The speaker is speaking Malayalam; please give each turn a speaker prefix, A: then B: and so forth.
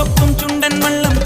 A: ചുവപ്പും ചുണ്ടൻ വള്ളം